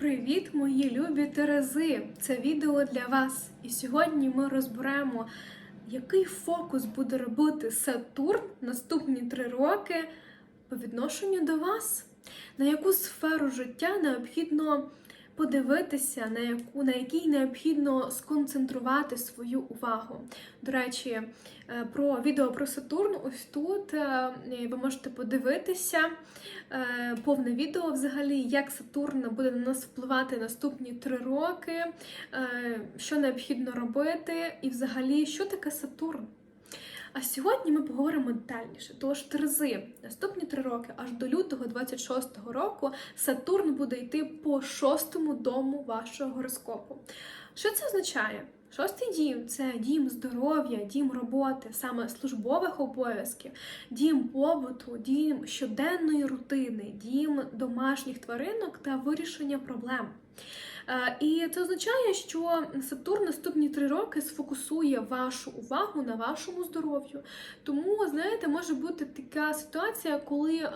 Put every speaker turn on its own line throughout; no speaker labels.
Привіт, мої любі Терези! Це відео для вас. І сьогодні ми розберемо, який фокус буде робити Сатурн наступні три роки по відношенню до вас, на яку сферу життя необхідно подивитися, на яку на якій необхідно сконцентрувати свою увагу. До речі, е, про відео про Сатурн ось тут е, ви можете подивитися е, повне відео взагалі, як Сатурн буде на нас впливати наступні три роки, що необхідно робити, і взагалі, що таке Сатурн. А сьогодні ми поговоримо детальніше. Тож Терези, наступні три роки, аж до лютого 26-го року, Сатурн буде йти по шостому дому вашого гороскопу. Що це означає? Шостий дім це дім здоров'я, дім роботи, саме службових обов'язків, дім побуту, дім щоденної рутини, дім домашніх тваринок та вирішення проблем. Е, І це означає, що Сатурн наступні три роки сфокусує вашу увагу на вашому здоров'ю. Тому, знаєте, може бути така ситуація, коли е,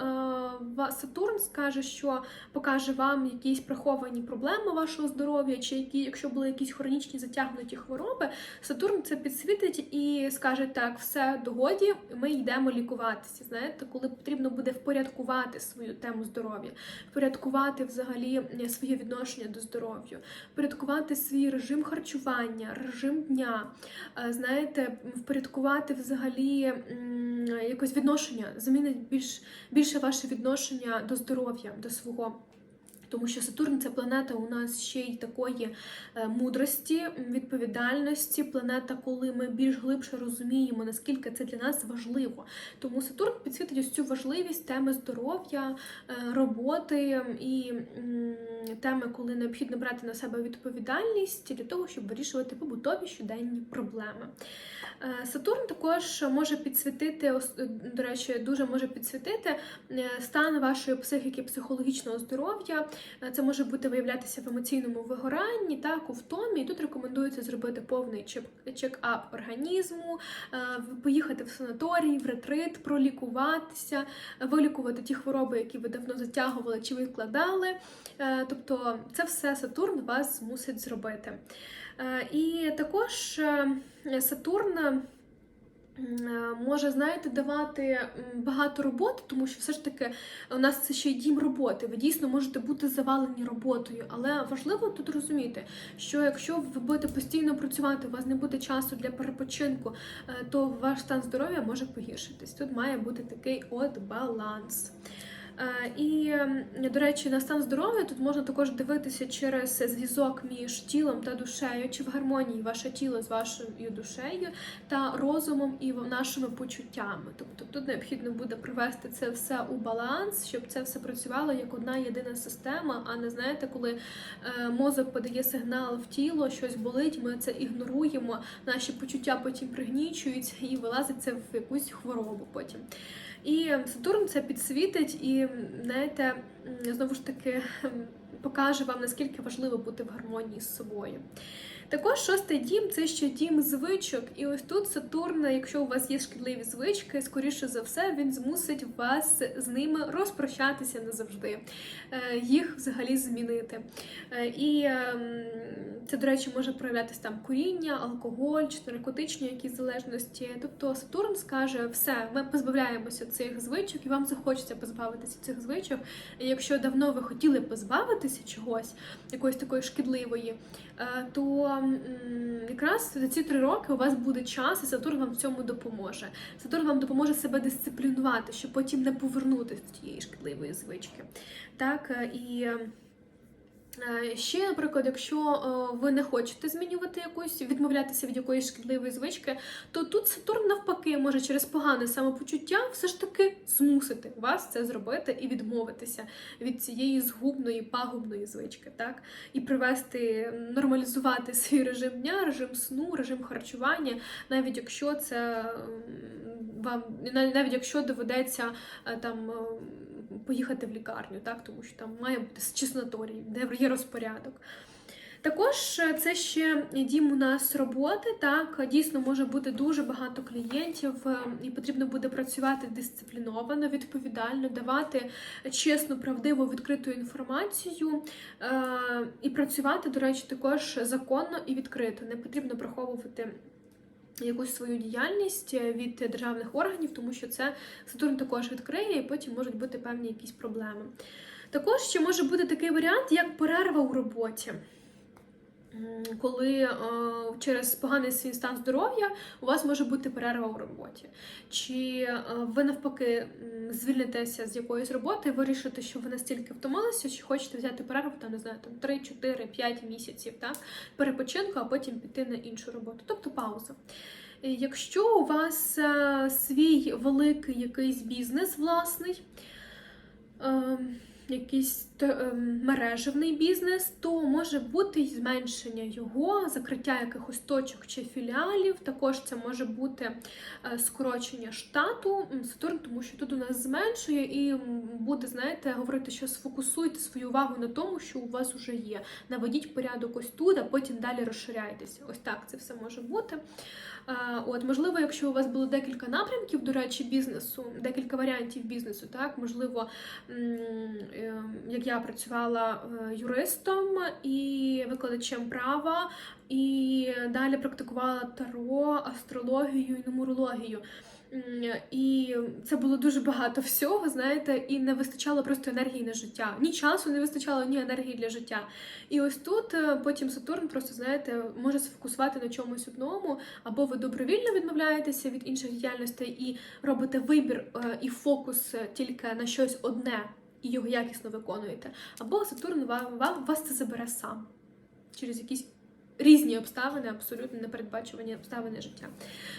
Сатурн скаже, що покаже вам якісь приховані проблеми вашого здоров'я, чи які, якщо були якісь хронічні затягнуті хвороби, Сатурн це підсвітить і скаже: так, все догоді, ми йдемо лікуватися. Знаєте, коли потрібно буде впорядкувати свою тему здоров'я, впорядкувати взагалі е, своє відношення до здоров'я, впорядкувати свій режим харчування, режим дня, е, знаєте, впорядкувати взагалі якось відношення, замінить більш більше ваше відношення до здоров'я, до свого. Тому що Сатурн це планета у нас ще й такої е, мудрості, відповідальності, планета, коли ми більш глибше розуміємо, наскільки це для нас важливо. Тому Сатурн підсвітить ось цю важливість теми здоров'я, е, роботи і теми, коли необхідно брати на себе відповідальність для того, щоб вирішувати побутові щоденні проблеми. Е, Сатурн також може підсвітити, до речі, дуже може підсвітити стан вашої психіки, психологічного здоров'я. Е, Це може бути виявлятися в емоційному вигоранні, так, у втомі. І тут рекомендується зробити повний чек- чек-ап організму, е, поїхати в санаторій, в ретрит, пролікуватися, вилікувати ті хвороби, які ви давно затягували чи відкладали. Е, Тобто, це все Сатурн вас змусить зробити. І також Сатурн. Може, знаєте, давати багато роботи, тому що все ж таки у нас це ще й дім роботи. Ви дійсно можете бути завалені роботою, але важливо тут розуміти, що якщо ви будете постійно працювати, у вас не буде часу для перепочинку, е, то ваш стан здоров'я може погіршитись. Тут має бути такий от баланс. Е, І, ем, до речі, на стан здоров'я тут можна також дивитися через зв'язок між тілом та душею, чи в гармонії ваше тіло з вашою душею та розумом і нашими почуттями. Тобто тут необхідно буде привести це все у баланс, щоб це все працювало як одна єдина система, а не знаєте, коли е, мозок подає сигнал в тіло, щось болить, ми це ігноруємо, наші почуття потім пригнічуються і вилазить це в якусь хворобу потім. І Сатурн це підсвітить і, знаєте, знову ж таки покаже вам, наскільки важливо бути в гармонії з собою. Також шостий дім це ще дім звичок. І ось тут Сатурн, якщо у вас є шкідливі звички, скоріше за все, він змусить вас з ними розпрощатися назавжди, е, їх взагалі змінити. Е, І ем, це, до речі, може проявлятися там куріння, алкоголь чи наркотичні якісь залежності. Тобто Сатурн скаже, все, ми позбавляємося цих звичок, і вам захочеться позбавитися цих звичок. І якщо давно ви хотіли позбавитися чогось, якоїсь такої шкідливої, е, то якраз за ці три роки у вас буде час, і Сатурн вам в цьому допоможе. Сатурн вам допоможе себе дисциплінувати, щоб потім не повернутися до тієї шкідливої звички. Так, е, і. Е, Ще, наприклад, якщо е, ви не хочете змінювати якусь, відмовлятися від якоїсь шкідливої звички, то тут Сатурн навпаки може через погане самопочуття все ж таки змусити вас це зробити і відмовитися від цієї згубної пагубної звички, так і привести, нормалізувати свій режим дня, режим сну, режим харчування, навіть якщо це вам навіть якщо доведеться е, там. Поїхати в лікарню, так тому що там має бути чи санаторій, де є розпорядок. Також е, це ще дім у нас роботи. Так дійсно може бути дуже багато клієнтів, е, і потрібно буде працювати дисципліновано, відповідально, давати чесну, правдиву, відкриту інформацію е, і працювати, до речі, також законно і відкрито. Не потрібно приховувати. Якусь свою діяльність е, від державних органів, тому що це Сатурн також відкриє, і потім можуть бути певні якісь проблеми. Також ще може бути такий варіант, як перерва у роботі. Коли е, через поганий свій стан здоров'я у вас може бути перерва у роботі, чи е, ви навпаки звільнитеся з якоїсь роботи, вирішите, що ви настільки втомилися, що хочете взяти перерву, там не знаю, там 3, 4, 5 місяців, так, перепочинку, а потім піти на іншу роботу, тобто пауза. Е, Якщо у вас е, свій великий якийсь бізнес власний, якийсь те- ем, мережевний бізнес, то може бути й зменшення його, закриття якихось точок чи філіалів. Також це може бути е, скорочення штату Сатурн, тому що тут у нас зменшує і буде, знаєте, говорити, що сфокусуйте свою увагу на тому, що у вас вже є. Наведіть порядок ось тут, а потім далі розширяйтеся. Ось так це все може бути. Е, От, можливо, якщо у вас було декілька напрямків, до речі, бізнесу, декілька варіантів бізнесу, так, можливо, як я працювала е, юристом і викладачем права, і далі практикувала таро, астрологію і нумерологію. І це було дуже багато всього, знаєте, і не вистачало просто енергії на життя. Ні часу не вистачало, ні енергії для життя. І ось тут е, потім Сатурн просто, знаєте, може сфокусувати на чомусь одному, або ви добровільно відмовляєтеся від інших діяльностей і робите вибір е, і фокус тільки на щось одне і його якісно виконуєте, або Сатурн вам, вам вас це забере сам через якісь різні обставини, абсолютно непередбачувані обставини життя.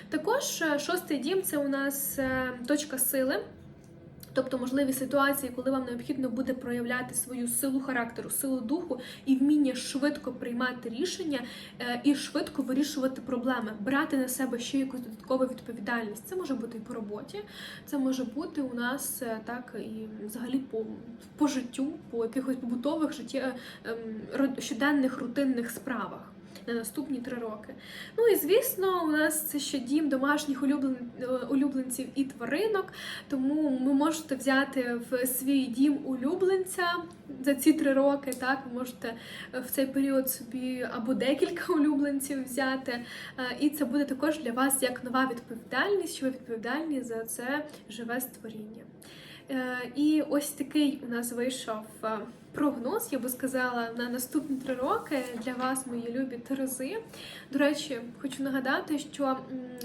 Також е, шостий дім це у нас е, точка сили. Тобто можливі ситуації, коли вам необхідно буде проявляти свою силу характеру, силу духу і вміння швидко приймати рішення е, і швидко вирішувати проблеми, брати на себе ще якусь додаткову відповідальність. Це може бути і по роботі, це може бути у нас е, так і взагалі по, по життю, по якихось побутових життя, ем, щоденних рутинних справах. На наступні три роки. Ну і звісно, у нас це ще дім домашніх улюблен... е, улюбленців і тваринок. Тому ви можете взяти в свій дім улюбленця за ці три роки. Так, ви можете е, в цей період собі або декілька улюбленців взяти. Е, І це буде також для вас як нова відповідальність, що ви відповідальні за це живе створіння. І ось такий у нас вийшов прогноз, я би сказала, на наступні три роки для вас, мої любі Терези. До речі, хочу нагадати, що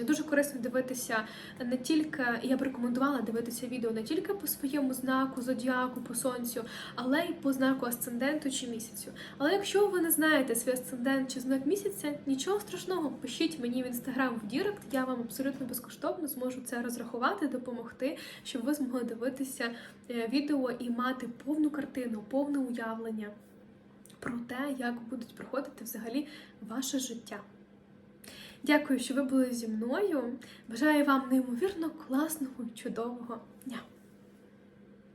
дуже корисно дивитися не тільки, я б рекомендувала дивитися відео не тільки по своєму знаку, зодіаку, по сонцю, але й по знаку асценденту чи місяцю. Але якщо ви не знаєте свій асцендент чи знак місяця, нічого страшного, пишіть мені в інстаграм в Дірект, я вам абсолютно безкоштовно зможу це розрахувати, допомогти, щоб ви змогли дивитися е, відео і мати повну картину, повне уявлення про те, як будуть проходити взагалі ваше життя. Дякую, що ви були зі мною. Бажаю вам неймовірно класного, чудового дня!